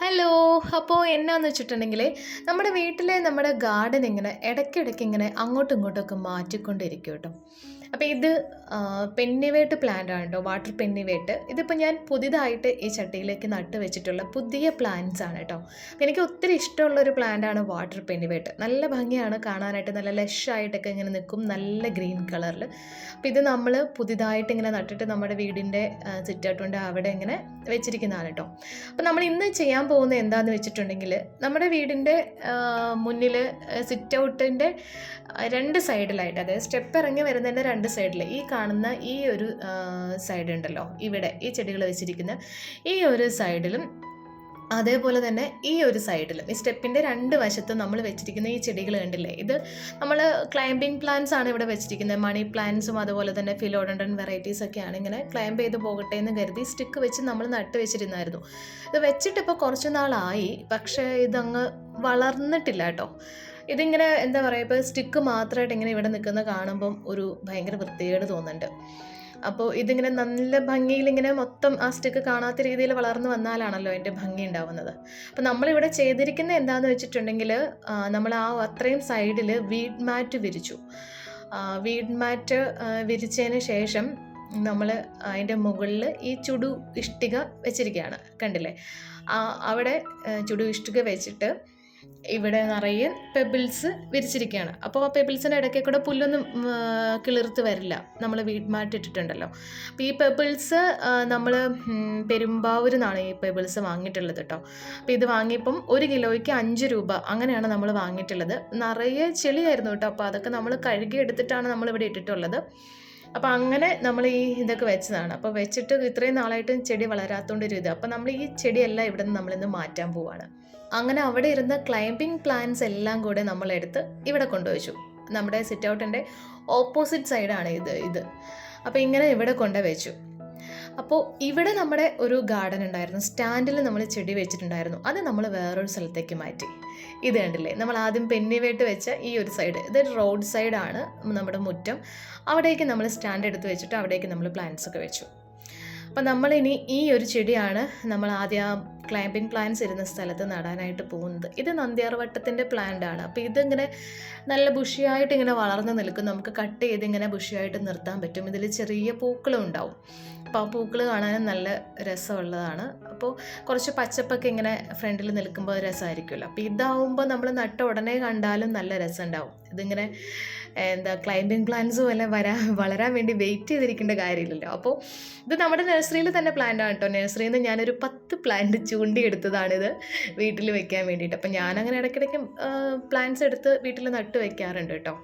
Hello അപ്പോൾ എന്നാന്ന് വെച്ചിട്ടുണ്ടെങ്കിൽ നമ്മുടെ വീട്ടിലെ നമ്മുടെ ഗാർഡൻ ഇങ്ങനെ ഇടയ്ക്കിടയ്ക്ക് ഇങ്ങനെ അങ്ങോട്ടും ഇങ്ങോട്ടൊക്കെ മാറ്റിക്കൊണ്ടിരിക്കും കേട്ടോ അപ്പോൾ ഇത് പെന്നിവേട്ട് പ്ലാന്റ് ആണ് കേട്ടോ വാട്ടർ പെന്നിവേട്ട് ഇതിപ്പോൾ ഞാൻ പുതിയതായിട്ട് ഈ ചട്ടിയിലേക്ക് നട്ട് വെച്ചിട്ടുള്ള പുതിയ പ്ലാന്റ്സ് ആണ് കേട്ടോ എനിക്ക് ഒത്തിരി ഇഷ്ടമുള്ള ഒരു പ്ലാന്റ് ആണ് വാട്ടർ പെന്നിവേട്ട് നല്ല ഭംഗിയാണ് കാണാനായിട്ട് നല്ല ലഷായിട്ടൊക്കെ ഇങ്ങനെ നിൽക്കും നല്ല ഗ്രീൻ കളറിൽ അപ്പോൾ ഇത് നമ്മൾ പുതിയതായിട്ട് ഇങ്ങനെ നട്ടിട്ട് നമ്മുടെ വീടിന്റെ ചുറ്റാട്ടുണ്ട് അവിടെ ഇങ്ങനെ വെച്ചിരിക്കുന്നതാണ് കേട്ടോ അപ്പോൾ നമ്മൾ ഇന്ന് ചെയ്യാൻ പോകുന്നത് എന്താണെന്ന് വെച്ചിട്ടുണ്ടെങ്കിൽ നമ്മുടെ വീടിന്റെ മുന്നിൽ സിറ്റ് ഔട്ടിന്റെ രണ്ട് സൈഡിലായിട്ട് അതായത് സ്റ്റെപ്പ് ഇറങ്ങി വരുന്നതിന്റെ രണ്ട് സൈഡിൽ ഈ കാണുന്ന ഈ ഒരു സൈഡ് ഉണ്ടല്ലോ ഇവിടെ ഈ ചെടികൾ വെച്ചിരിക്കുന്ന ഈ ഒരു സൈഡിലും അതേപോലെ തന്നെ ഈ ഒരു സൈഡിലും ഈ സ്റ്റെപ്പിന്റെ രണ്ട് വശത്തും നമ്മൾ വെച്ചിരിക്കുന്ന ഈ ചെടികൾ കണ്ടില്ലേ? ഇത് നമ്മൾ ക്ലൈംബിംഗ് പ്ലാന്റ്സ് ആണ് ഇവിടെ വെച്ചിരിക്കുന്നത്. മണി പ്ലാന്റ്സും അതുപോലെ തന്നെ ഫിലോഡൻഡൻ വെറൈറ്റീസ് ഒക്കെയാണ് ഇങ്ങനെ ക്ലൈംബ് ചെയ്ത് പോകട്ടെ എന്ന് കരുതി സ്റ്റിക്ക് വെച്ച് നമ്മൾ നട്ട് വെച്ചിരുന്നായിരുന്നു. ഇത് വെച്ചിട്ടിപ്പോൾ കുറച്ച് നാളായി. പക്ഷേ ഇതങ്ങ് വളർന്നിട്ടില്ല കേട്ടോ. ഇതിങ്ങനെ എന്താ പറയുക ഇപ്പോൾ സ്റ്റിക്ക് മാത്രമായിട്ട് ഇങ്ങനെ ഇവിടെ നിൽക്കുന്ന കാണുമ്പം ഒരു ഭയങ്കര വൃത്തികേട് തോന്നുന്നുണ്ട്. അപ്പോൾ ഇതിങ്ങനെ നല്ല ഭംഗിയിൽ ഇങ്ങനെ മൊത്തം ആ സ്റ്റിക്ക് കാണാത്ത രീതിയിൽ വളർന്നു വന്നാലാണല്ലോ അതിന്റെ ഭംഗി ഉണ്ടാവുന്നത്. അപ്പോൾ നമ്മളിവിടെ ചെയ്തിരിക്കുന്നത് എന്താണെന്ന് വെച്ചിട്ടുണ്ടെങ്കിൽ നമ്മൾ ആ അത്രയും സൈഡിൽ വീഡ് മാറ്റ് വിരിച്ചു. വീഡ് മാറ്റ് വിരിച്ചതിന് ശേഷം നമ്മൾ അതിന്റെ മുകളിൽ ഈ ചുടു ഇഷ്ടിക വെച്ചിരിക്കുകയാണ് കണ്ടില്ലേ? അവിടെ ചുടു ഇഷ്ടിക വെച്ചിട്ട് ഇവിടെ നിറയെ പെബിൾസ് വിരിച്ചിരിക്കുകയാണ് അപ്പോൾ ആ പെബിൾസിന്റെ ഇടയ്ക്ക് കൂടെ പുല്ലൊന്നും കിളിർത്ത് വരില്ല. നമ്മൾ വീട് മാറ്റിട്ടിട്ടുണ്ടല്ലോ അപ്പോൾ ഈ പെബിൾസ് നമ്മൾ പെരുമ്പാവൂരിൽ നിന്നാണ് ഈ പെബിൾസ് വാങ്ങിയിട്ടുള്ളത് കേട്ടോ. അപ്പോൾ ഇത് വാങ്ങിയപ്പം ഒരു കിലോയ്ക്ക് അഞ്ച് രൂപ അങ്ങനെയാണ് നമ്മൾ വാങ്ങിയിട്ടുള്ളത്. നിറയെ ചെളിയായിരുന്നു കേട്ടോ. അപ്പോൾ അതൊക്കെ നമ്മൾ കഴുകി എടുത്തിട്ടാണ് നമ്മളിവിടെ ഇട്ടിട്ടുള്ളത്. അപ്പോൾ അങ്ങനെ നമ്മൾ ഈ ഇതൊക്കെ വെച്ചതാണ്. അപ്പോൾ വെച്ചിട്ട് ഇത്രയും നാളായിട്ടും ചെടി വളരാത്തോണ്ടൊരു ഇത് അപ്പോൾ നമ്മൾ ഈ ചെടിയെല്ലാം ഇവിടെ നിന്ന് നമ്മളിന്ന് മാറ്റാൻ പോവാണ്. അങ്ങനെ അവിടെ ഇരുന്ന ക്ലൈംബിംഗ് പ്ലാന്റ്സ് എല്ലാം കൂടെ നമ്മളെടുത്ത് ഇവിടെ കൊണ്ടുവച്ചു. നമ്മുടെ സിറ്റ് ഔട്ടിന്റെ ഓപ്പോസിറ്റ് സൈഡാണ് ഇത് ഇത്. അപ്പോൾ ഇങ്ങനെ ഇവിടെ കൊണ്ടുവച്ചു. അപ്പോൾ ഇവിടെ നമ്മുടെ ഒരു ഗാർഡൻ ഉണ്ടായിരുന്നു. സ്റ്റാൻഡിൽ നമ്മൾ ചെടി വെച്ചിട്ടുണ്ടായിരുന്നു. അത് നമ്മൾ വേറൊരു സ്ഥലത്തേക്ക് മാറ്റി. ഇത് കണ്ടില്ലേ? നമ്മൾ ആദ്യം പെന്നിവേട്ട് വെച്ച ഈ ഒരു സൈഡ് ഇത് റോഡ് സൈഡാണ് നമ്മുടെ മുറ്റം. അവിടേക്ക് നമ്മൾ സ്റ്റാൻഡ് എടുത്ത് വെച്ചിട്ട് അവിടേക്ക് നമ്മൾ പ്ലാന്റ്സ് ഒക്കെ വെച്ചു. അപ്പം നമ്മളിനി ഈ ഒരു ചെടിയാണ് നമ്മൾ ആദ്യം പ്ലാൻസ് പ്ലാന്റ്സ് ഇരുന്ന സ്ഥലത്ത് നടാനായിട്ട് പോകുന്നത്. ഇത് നന്ദ്യാർവട്ടത്തിന്റെ ആണ്. അപ്പോൾ ഇതിങ്ങനെ നല്ല ബുഷിയായിട്ട് ഇങ്ങനെ വളർന്നു നിൽക്കും. നമുക്ക് കട്ട് ചെയ്ത് ഇങ്ങനെ ബുഷിയായിട്ട് നിർത്താൻ പറ്റും. ഇതിൽ ചെറിയ പൂക്കളും ഉണ്ടാവും. അപ്പോൾ ആ പൂക്കൾ കാണാനും നല്ല രസമുള്ളതാണ്. അപ്പോൾ കുറച്ച് പച്ചപ്പൊക്കെ ഇങ്ങനെ ഫ്രണ്ടിൽ നിൽക്കുമ്പോൾ രസമായിരിക്കുമല്ലോ അപ്പോൾ ഇതാവുമ്പോൾ നമ്മൾ നട്ട ഉടനെ കണ്ടാലും നല്ല രസമുണ്ടാവും. ഇതിങ്ങനെ എന്താ ക്ലൈമ്പിംഗ് പ്ലാന്റ്സ് പോലെ വരാൻ വളരാൻ വേണ്ടി വെയിറ്റ് ചെയ്തിരിക്കേണ്ട കാര്യമില്ലല്ലോ. അപ്പോൾ ഇത് നമ്മുടെ നഴ്സറിയിൽ തന്നെ പ്ലാന്റ് ആണ് കേട്ടോ നഴ്സറിയിൽ നിന്ന് ഞാനൊരു പത്ത് പ്ലാന്റ് ചൂണ്ടിയെടുത്തതാണിത് വീട്ടിൽ വെക്കാൻ വേണ്ടിയിട്ട്. അപ്പം ഞാനങ്ങനെ ഇടയ്ക്കിടയ്ക്ക് പ്ലാന്റ്സ് എടുത്ത് വീട്ടിൽ നട്ട് വെക്കാറുണ്ട് കേട്ടോ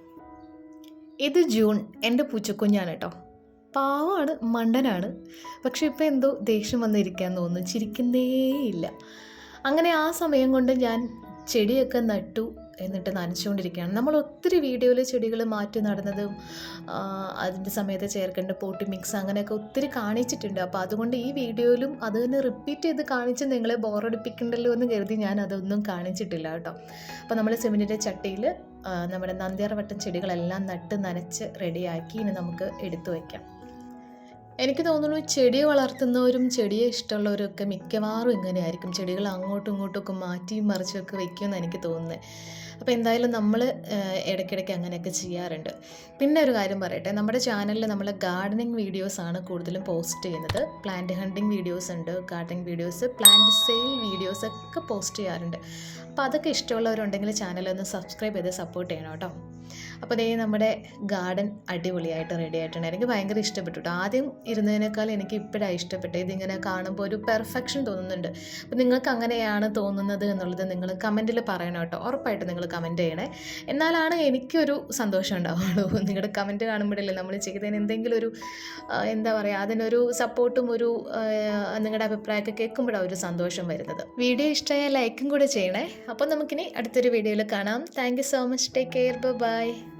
ഇത് ജൂൺ എന്റെ പൂച്ചക്കുഞ്ഞാണ് കേട്ടോ പാവമാണ് മണ്ടനാണ്. പക്ഷെ ഇപ്പം എന്തോ ദേഷ്യം വന്നിരിക്കാൻ തോന്നുന്നു. ചിരിക്കുന്നേയില്ല. അങ്ങനെ ആ സമയം കൊണ്ട് ഞാൻ ചെടിയൊക്കെ നട്ടു. എന്നിട്ട് നനച്ചുകൊണ്ടിരിക്കുകയാണ്. നമ്മൾ ഒത്തിരി വീഡിയോയിൽ ചെടികൾ മാറ്റി നടന്നതും അതിന്റെ സമയത്ത് ചേർക്കേണ്ട പോട്ടി മിക്സ് അങ്ങനെയൊക്കെ ഒത്തിരി കാണിച്ചിട്ടുണ്ട്. അപ്പോൾ അതുകൊണ്ട് ഈ വീഡിയോയിലും അത് തന്നെ റിപ്പീറ്റ് ചെയ്ത് കാണിച്ച് നിങ്ങളെ ബോറടിപ്പിക്കണ്ടല്ലോ എന്ന് കരുതി ഞാൻ അതൊന്നും കാണിച്ചിട്ടില്ല കേട്ടോ. അപ്പോൾ നമ്മൾ സിമെന്റിന്റെ ചട്ടിയിൽ നമ്മുടെ നന്ദ്യാർവട്ടം ചെടികളെല്ലാം നട്ട് നനച്ച് റെഡിയാക്കി ഇനി നമുക്ക് എടുത്തു വയ്ക്കാം. എനിക്ക് തോന്നുന്നു ചെടി വളർത്തുന്നവരും ചെടിയെ ഇഷ്ടമുള്ളവരൊക്കെ മിക്കവാറും ഇങ്ങനെയായിരിക്കും. ചെടികൾ അങ്ങോട്ടും ഇങ്ങോട്ടും ഒക്കെ മാറ്റിയും മറിച്ചൊക്കെ വയ്ക്കുമെന്ന് എനിക്ക് തോന്നുന്നത്. അപ്പോൾ എന്തായാലും നമ്മൾ ഇടയ്ക്കിടയ്ക്ക് അങ്ങനെയൊക്കെ ചെയ്യാറുണ്ട്. പിന്നെ ഒരു കാര്യം പറയട്ടെ. നമ്മുടെ ചാനലിൽ നമ്മൾ ഗാർഡനിങ് വീഡിയോസാണ് കൂടുതലും പോസ്റ്റ് ചെയ്യുന്നത്. പ്ലാന്റ് ഹണ്ടിങ് വീഡിയോസ് ഉണ്ട് gardening videos plant sale videos ഒക്കെ പോസ്റ്റ് ചെയ്യാറുണ്ട്. അപ്പോൾ അതൊക്കെ ഇഷ്ടമുള്ളവരുണ്ടെങ്കിൽ ചാനൽ ഒന്ന് സബ്സ്ക്രൈബ് ചെയ്ത് സപ്പോർട്ട് ചെയ്യണം കേട്ടോ. അപ്പോൾ ദേ നമ്മുടെ ഗാർഡൻ അടിപൊളിയായിട്ട് റെഡി ആയിട്ടുണ്ട്. എനിക്ക് ഭയങ്കര ഇഷ്ടപ്പെട്ടു കേട്ടോ ആദ്യം ഇരുന്നതിനേക്കാൾ എനിക്ക് ഇപ്പോഴാണ് ഇഷ്ടപ്പെട്ടത്. ഇതിങ്ങനെ കാണുമ്പോൾ ഒരു പെർഫെക്ഷൻ തോന്നുന്നുണ്ട്. അപ്പോൾ നിങ്ങൾക്ക് അങ്ങനെയാണ് തോന്നുന്നത് എന്നുള്ളത് നിങ്ങൾ കമന്റിൽ പറയണം കേട്ടോ ഉറപ്പായിട്ട് നിങ്ങൾ കമന്റ് ചെയ്യണേ. എന്നാലാണ് എനിക്കൊരു സന്തോഷം ഉണ്ടാവുള്ളൂ. നിങ്ങളുടെ കമന്റ് കാണുമ്പോഴല്ലേ നമ്മൾ ചെയ്തതിന് എന്തെങ്കിലും ഒരു എന്താ പറയുക അതിനൊരു സപ്പോർട്ടും ഒരു നിങ്ങളുടെ അഭിപ്രായമൊക്കെ കേൾക്കുമ്പോഴാണ് ഒരു സന്തോഷം വരുന്നത്. വീഡിയോ ഇഷ്ടമായ ലൈക്കും കൂടെ ചെയ്യണേ. അപ്പോൾ നമുക്കിനി അടുത്തൊരു വീഡിയോയിൽ കാണാം. Thank so much take care bye Bye.